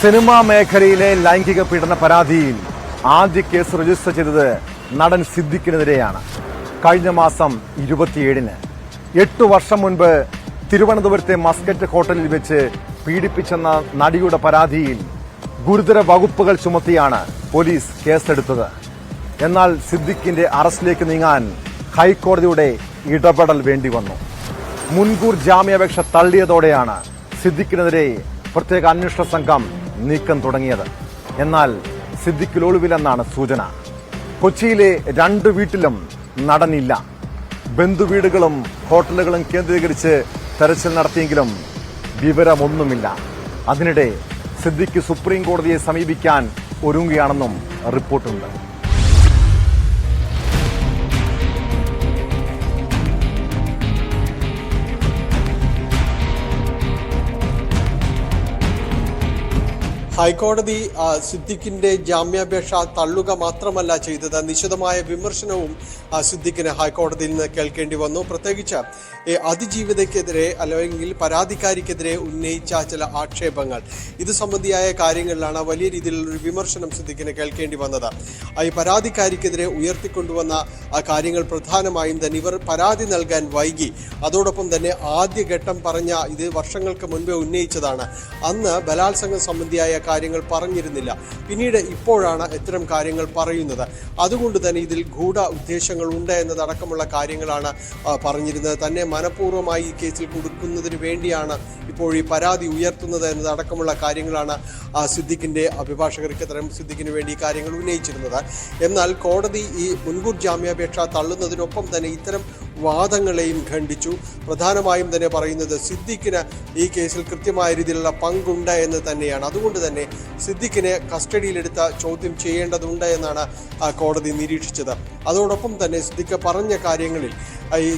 Cinema മേഖലയിലെ ലൈംഗിക പീഡന പരാതിയിൽ ആദ്യ കേസ് രജിസ്റ്റർ ചെയ്തത് നടൻ സിദ്ദിഖിനെതിരെയാണ്. കഴിഞ്ഞ മാസം ഇരുപത്തിയേഴിന്. എട്ടു വർഷം മുൻപ് തിരുവനന്തപുരത്തെ മസ്കറ്റ് ഹോട്ടലിൽ വെച്ച് പീഡിപ്പിച്ചെന്ന നടിയുടെ പരാതിയിൽ ഗുരുതര വകുപ്പുകൾ ചുമത്തിയാണ് പോലീസ് കേസെടുത്തത്. എന്നാൽ സിദ്ദിഖിന്റെ അറസ്റ്റിലേക്ക് നീങ്ങാൻ ഹൈക്കോടതിയുടെ ഇടപെടൽ വേണ്ടി വന്നു. മുൻകൂർ ജാമ്യാപേക്ഷ തള്ളിയതോടെയാണ് സിദ്ദിഖിനെതിരെ പ്രത്യേക അന്വേഷണ സംഘം നീക്കം തുടങ്ങിയത്. എന്നാൽ സിദ്ദിഖിൽ ഒളിവിലെന്നാണ് സൂചന. കൊച്ചിയിലെ രണ്ട് വീട്ടിലും നടനില്ല. ബന്ധുവീടുകളും ഹോട്ടലുകളും കേന്ദ്രീകരിച്ച് തെരച്ചിൽ നടത്തിയെങ്കിലും വിവരമൊന്നുമില്ല. അതിനിടെ സിദ്ദിഖ് സുപ്രീം കോടതിയെ സമീപിക്കാൻ ഒരുങ്ങുകയാണെന്നും റിപ്പോർട്ടുണ്ട്. ഹൈക്കോടതി സിദ്ദിഖിന്റെ ജാമ്യാപേക്ഷ തള്ളുക മാത്രമല്ല ചെയ്തത്. നിശിതമായ വിമർശനവും സിദ്ദിഖിന് ഹൈക്കോടതിയിൽ നിന്ന് കേൾക്കേണ്ടി വന്നു. പ്രത്യേകിച്ച് അതിജീവിതയ്ക്കെതിരെ അല്ലെങ്കിൽ പരാതിക്കാരിക്കെതിരെ ഉന്നയിച്ച ചില ആക്ഷേപങ്ങൾ. ഇത് സംബന്ധിയായ കാര്യങ്ങളിലാണ് വലിയ രീതിയിലുള്ള വിമർശനം സിദ്ദിഖിന് കേൾക്കേണ്ടി വന്നത്. ഈ പരാതിക്കാരിക്കെതിരെ ഉയർത്തിക്കൊണ്ടുവന്ന കാര്യങ്ങൾ പ്രധാനമായും തന്നെ ഇവർ പരാതി നൽകാൻ വൈകി. അതോടൊപ്പം തന്നെ ആദ്യഘട്ടം പറഞ്ഞ ഇത് വർഷങ്ങൾക്ക് മുൻപേ ഉന്നയിച്ചതാണ്. അന്ന് ബലാത്സംഗം സംബന്ധിയായ കാര്യങ്ങൾ പറഞ്ഞിരുന്നില്ല. പിന്നീട് ഇപ്പോഴാണ് ഇത്തരം കാര്യങ്ങൾ പറയുന്നത്. അതുകൊണ്ട് തന്നെ ഇതിൽ ഗൂഢ ഉദ്ദേശങ്ങൾ ഉണ്ട് എന്നതടക്കമുള്ള കാര്യങ്ങളാണ് പറഞ്ഞിരുന്നത്. തന്നെ മനഃപൂർവമായി ഈ കേസിൽ കൊടുക്കുന്നതിന് വേണ്ടിയാണ് ഇപ്പോൾ ഈ പരാതി ഉയർത്തുന്നത് എന്നതടക്കമുള്ള കാര്യങ്ങളാണ് സിദ്ദിഖിന്റെ അഭിഭാഷകർക്ക് ഇത്തരം സിദ്ദിഖിന് വേണ്ടി ഈ കാര്യങ്ങൾ ഉന്നയിച്ചിരുന്നത്. എന്നാൽ കോടതി ഈ മുൻകൂർ ജാമ്യാപേക്ഷ തള്ളുന്നതിനൊപ്പം തന്നെ ഇത്തരം വാദങ്ങളെയും ഖണ്ഡിച്ചു. പ്രധാനമായും തന്നെ പറയുന്നത് സിദ്ദിഖിന് ഈ കേസിൽ കൃത്യമായ രീതിയിലുള്ള പങ്കുണ്ട് എന്ന് തന്നെയാണ്. അതുകൊണ്ട് തന്നെ സിദ്ദിഖിനെ കസ്റ്റഡിയിലെടുത്ത ചോദ്യം ചെയ്യേണ്ടതുണ്ട് എന്നാണ് കോടതി നിരീക്ഷിച്ചത്. അതോടൊപ്പം തന്നെ സിദ്ദിഖ് പറഞ്ഞ കാര്യങ്ങളിൽ ഈ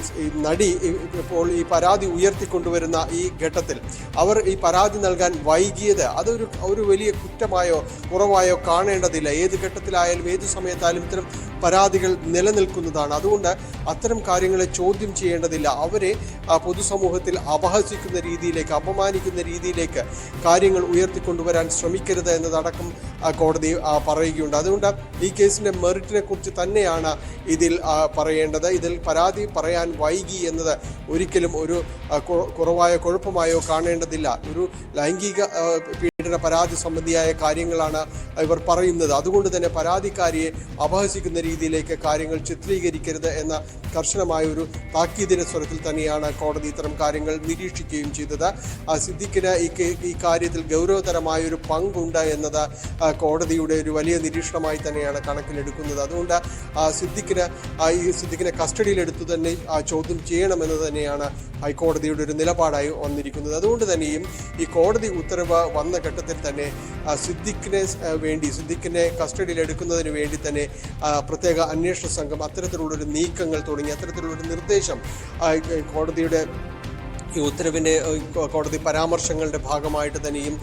നടി ഇപ്പോൾ ഈ പരാതി ഉയർത്തിക്കൊണ്ടുവരുന്ന ഈ ഘട്ടത്തിൽ അവർ ഈ പരാതി നൽകാൻ വൈകിയത് അതൊരു ഒരു വലിയ കുറ്റമായോ കുറവായോ കാണേണ്ടതില്ല. ഏത് ഘട്ടത്തിലായാലും ഏത് സമയത്തായാലും ഇത്തരം പരാതികൾ നിലനിൽക്കുന്നതാണ്. അതുകൊണ്ട് അത്തരം കാര്യങ്ങളെ ചോദ്യം ചെയ്യേണ്ടതില്ല. അവരെ പൊതുസമൂഹത്തിൽ അപഹസിക്കുന്ന രീതിയിലേക്ക് അപമാനിക്കുന്ന രീതിയിലേക്ക് കാര്യങ്ങൾ ഉയർത്തിക്കൊണ്ടുവരാൻ ശ്രമിക്കരുത് എന്നതടക്കം കോടതി പറയുകയുണ്ട്. അതുകൊണ്ട് ഈ കേസിന്റെ മെറിറ്റിനെ കുറിച്ച് തന്നെയാണ് ഇതിൽ പറയേണ്ടത്. ഇതിൽ പരാതി പറയാൻ വൈകി എന്നത് ഒരിക്കലും ഒരു കുറവായ കുഴപ്പമായോ കാണേണ്ടതില്ല. ഒരു ലൈംഗിക പീഡന പരാതി സംബന്ധിയായ കാര്യങ്ങളാണ് ഇവർ പറയുന്നത്. അതുകൊണ്ട് തന്നെ പരാതിക്കാരിയെ അപഹസിക്കുന്ന രീതിയിലേക്ക് കാര്യങ്ങൾ ചിത്രീകരിക്കരുത് എന്ന കർശനമായ ഒരു താക്കീതിന്റെ സ്വരത്തിൽ തന്നെയാണ് കോടതി ഇത്തരം കാര്യങ്ങൾ നിരീക്ഷിക്കുകയും ചെയ്തത്. സിദ്ദിഖിന് ഈ ഈ കാര്യത്തിൽ ഗൗരവതരമായ ഒരു പങ്കുണ്ട് എന്നത് കോടതിയുടെ ഒരു വലിയ നിരീക്ഷണമായി തന്നെയാണ് കണക്കിലെടുക്കുന്നത്. അതുകൊണ്ട് സിദ്ദിഖിന് ഈ സിദ്ദിഖിനെ കസ്റ്റഡിയിലെടുത്തു തന്നെ ചോദ്യം ചെയ്യണമെന്ന് തന്നെയാണ് ഹൈക്കോടതിയുടെ ഒരു നിലപാടായി വന്നിരിക്കുന്നത്. അതുകൊണ്ട് തന്നെയും ഈ കോടതി ഉത്തരവ് വന്ന ഘട്ടത്തിൽ തന്നെ സിദ്ദിഖിനെ വേണ്ടി സിദ്ദിഖിനെ കസ്റ്റഡിയിൽ എടുക്കുന്നതിന് വേണ്ടി തന്നെ പ്രത്യേക അന്വേഷണ സംഘം അത്തരത്തിലുള്ളൊരു നീക്കങ്ങൾ തുടങ്ങി. അത്തരത്തിലുള്ളൊരു നിർദ്ദേശം കോടതിയുടെ ഈ ഉത്തരവിന്റെ കോടതി പരാമർശങ്ങളുടെ ഭാഗമായിട്ട് തന്നെയും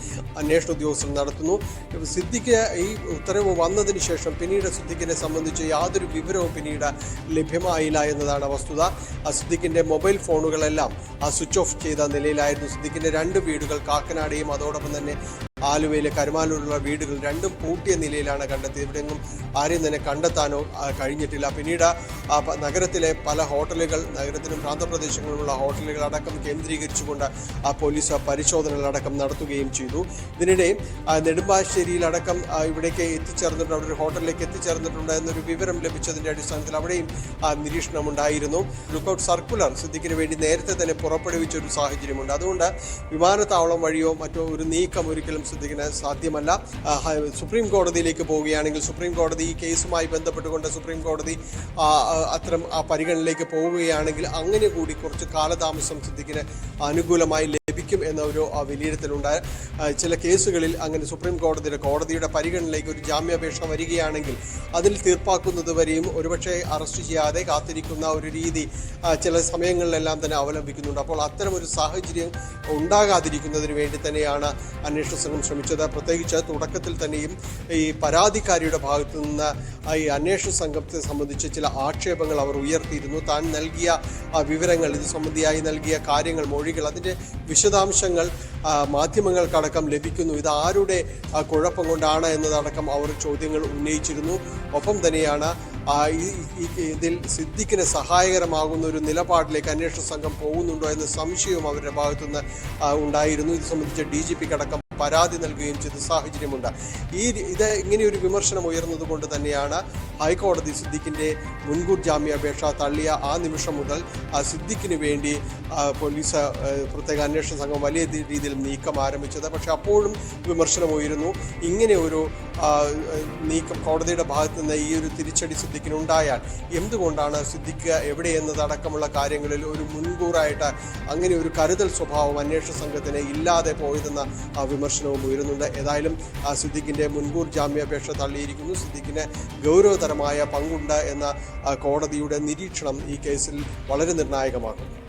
അന്വേഷണ ഉദ്യോഗസ്ഥർ നടത്തുന്നു. സിദ്ദിഖ് ഈ ഉത്തരവ് വന്നതിന് ശേഷം പിന്നീട് സിദ്ദിഖിനെ സംബന്ധിച്ച് യാതൊരു വിവരവും പിന്നീട് ലഭ്യമായില്ല എന്നതാണ് വസ്തുത. ആ സിദ്ദിഖിന്റെ മൊബൈൽ ഫോണുകളെല്ലാം ആ സ്വിച്ച് ഓഫ് ചെയ്ത നിലയിലായിരുന്നു. സിദ്ദിഖിന്റെ രണ്ട് വീടുകൾ കാക്കനാടെയും അതോടൊപ്പം തന്നെ ആലുവയിലെ കരുമാലൂരിലുള്ള വീടുകൾ രണ്ടും പൂട്ടിയ നിലയിലാണ് കണ്ടെത്തിയത്. ഇവിടെയൊന്നും ആരെയും തന്നെ കണ്ടെത്താനോ കഴിഞ്ഞിട്ടില്ല. പിന്നീട് നഗരത്തിലെ പല ഹോട്ടലുകൾ നഗരത്തിലും പ്രാന്തപ്രദേശങ്ങളിലുള്ള ഹോട്ടലുകൾ അടക്കം കേന്ദ്രീകരിച്ചുകൊണ്ട് ആ പോലീസ് പരിശോധനകളടക്കം നടത്തുകയും ചെയ്തു. ഇതിനിടെ നെടുമ്പാശ്ശേരിയിലടക്കം ഇവിടേക്ക് എത്തിച്ചേർന്നിട്ടുണ്ട്. അവിടെ ഒരു ഹോട്ടലിലേക്ക് എത്തിച്ചേർന്നിട്ടുണ്ട് എന്നൊരു വിവരം ലഭിച്ചതിന്റെ അടിസ്ഥാനത്തിൽ അവിടെയും ആ, നിരീക്ഷണമുണ്ടായിരുന്നു. ലുക്കൌട്ട് സർക്കുലർ സിദ്ധിക്കിന് വേണ്ടി നേരത്തെ തന്നെ പുറപ്പെടുവിച്ച ഒരു സാഹചര്യമുണ്ട്. അതുകൊണ്ട് വിമാനത്താവളം വഴിയോ മറ്റോ ഒരു നീക്കം ഒരിക്കലും സിദ്ദിഖിന് സാധ്യമല്ല. സുപ്രീം കോടതിയിലേക്ക് പോവുകയാണെങ്കിൽ സുപ്രീം കോടതി ഈ കേസുമായി ബന്ധപ്പെട്ടുകൊണ്ട് സുപ്രീം കോടതി അത്തരം പരിഗണനയിലേക്ക് പോവുകയാണെങ്കിൽ അങ്ങനെ കൂടി കുറച്ച് കാലതാമസം സിദ്ദിഖിന് അനുകൂലമായി ലഭിക്കും. എന്ന ഒരു വിലയിരുത്തലുണ്ടായ ചില കേസുകളിൽ അങ്ങനെ സുപ്രീം കോടതിയുടെ കോടതിയുടെ പരിഗണനയിലേക്ക് ഒരു ജാമ്യാപേക്ഷ വരികയാണെങ്കിൽ അതിൽ തീർപ്പാക്കുന്നത് വരെയും ഒരുപക്ഷെ അറസ്റ്റ് ചെയ്യാതെ കാത്തിരിക്കുന്ന ഒരു രീതി ചില സമയങ്ങളിലെല്ലാം തന്നെ അവലംബിക്കുന്നുണ്ട്. അപ്പോൾ അത്തരം ഒരു സാഹചര്യം ഉണ്ടാകാതിരിക്കുന്നതിന് വേണ്ടി തന്നെയാണ് അന്വേഷണ സംഘം ശ്രമിച്ചത്. പ്രത്യേകിച്ച് തുടക്കത്തിൽ തന്നെയും ഈ പരാതിക്കാരിയുടെ ഭാഗത്തു നിന്ന് ഈ അന്വേഷണ സംഘത്തെ സംബന്ധിച്ച് ചില ആക്ഷേപങ്ങൾ അവർ ഉയർത്തിയിരുന്നു. താൻ നൽകിയ വിവരങ്ങൾ ഇത് സംബന്ധിയായി നൽകിയ കാര്യങ്ങൾ മൊഴികൾ അതിന്റെ വിശദ വിശദാംശങ്ങൾ മാധ്യമങ്ങൾക്കടക്കം ലഭിക്കുന്നു. ഇത് ആരുടെ കുഴപ്പം കൊണ്ടാണ് എന്നതടക്കം അവർ ചോദ്യങ്ങൾ ഉന്നയിച്ചിരുന്നു. ഒപ്പം തന്നെയാണ് ഇതിൽ സിദ്ദിഖിന് സഹായകരമാകുന്ന ഒരു നിലപാടിലേക്ക് അന്വേഷണ സംഘം പോകുന്നുണ്ടോ എന്ന സംശയവും അവരുടെ ഭാഗത്തുനിന്ന് ഉണ്ടായിരുന്നു. ഇത് സംബന്ധിച്ച് ഡി ജി പിക്ക് അടക്കം പരാതി നൽകുകയും ചെയ്ത സാഹചര്യമുണ്ട്. ഈ ഇത് ഇങ്ങനെയൊരു വിമർശനം ഉയർന്നത് കൊണ്ട് തന്നെയാണ് ഹൈക്കോടതി സിദ്ദിഖിന്റെ മുൻകൂർ ജാമ്യാപേക്ഷ തള്ളിയ ആ നിമിഷം മുതൽ സിദ്ദിഖിന് വേണ്ടി പോലീസ് പ്രത്യേക അന്വേഷണ സംഘം വലിയ രീതിയിൽ നീക്കം ആരംഭിച്ചത്. പക്ഷെ അപ്പോഴും വിമർശനം ഉയരുന്നു. ഇങ്ങനെ ഒരു നീക്കം കോടതിയുടെ ഭാഗത്ത് നിന്ന് ഈ ഒരു തിരിച്ചടി സിദ്ദിഖിനുണ്ടായാൽ എന്തുകൊണ്ടാണ് സിദ്ദിഖ് എവിടെയെന്നതടക്കമുള്ള കാര്യങ്ങളിൽ ഒരു മുൻകൂറായിട്ട് അങ്ങനെ ഒരു കരുതൽ സ്വഭാവം അന്വേഷണ സംഘത്തിന് ഇല്ലാതെ പോയതെന്ന ആ, വിമർശനവും ഉയരുന്നുണ്ട്. ഏതായാലും സിദ്ദിഖിന്റെ മുൻകൂർ ജാമ്യാപേക്ഷ തള്ളിയിരിക്കുന്നു. സിദ്ദിഖിന് ഗൗരവതരമായ പങ്കുണ്ട് എന്ന കോടതിയുടെ നിരീക്ഷണം ഈ കേസിൽ വളരെ നിർണായകമാകുന്നു